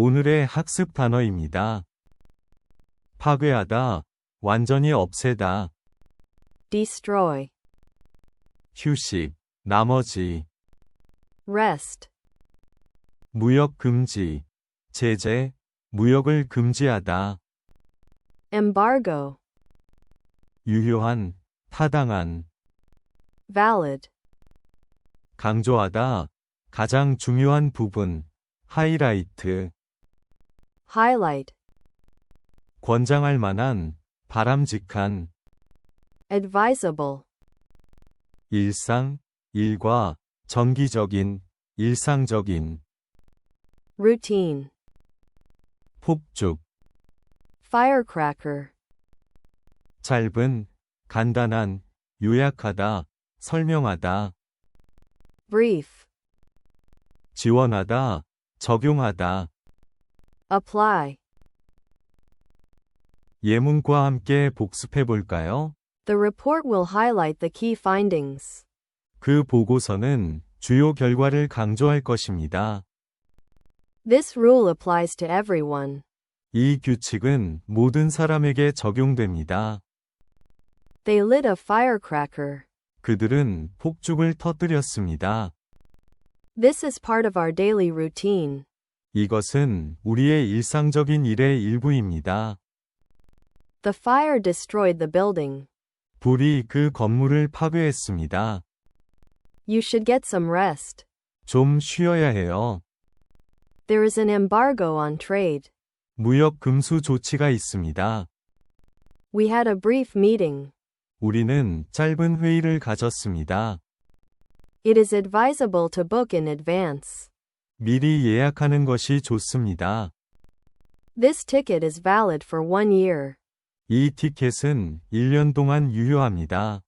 오늘의 학습 단어입니다. 파괴하다, 완전히 없애다, destroy, 휴식, 나머지, rest, 무역 금지, 제재, 무역을 금지하다, embargo, 유효한, 타당한, valid, 강조하다, 가장 중요한 부분, 하이라이트, highlight, 권장할 만한, 바람직한, advisable, 일상, 일과, 정기적인, 일상적인, routine, 폭죽, firecracker, 짧은, 간단한, 요약하다, 설명하다, brief, 지원하다, 적용하다, apply. 예문과 함께 복습해 볼까요? The report will highlight the key findings. 그 보고서는 주요 결과를 강조할 것입니다. This rule applies to everyone. 이 규칙은 모든 사람에게 적용됩니다. They lit a firecracker. 그들은 폭죽을 터뜨렸습니다. This is part of our daily routine. 이것은 우리의 일상적인 일의 일부입니다. The fire destroyed the building. 불이 그 건물을 파괴했습니다. You should get some rest. 좀 쉬어야 해요. There is an embargo on trade. 무역 금수 조치가 있습니다. We had a brief meeting. 우리는 짧은 회의를 가졌습니다. It is advisable to book in advance. 미리 예약하는 것이 좋습니다. This ticket is valid for one year. 이 티켓은 1년 동안 유효합니다.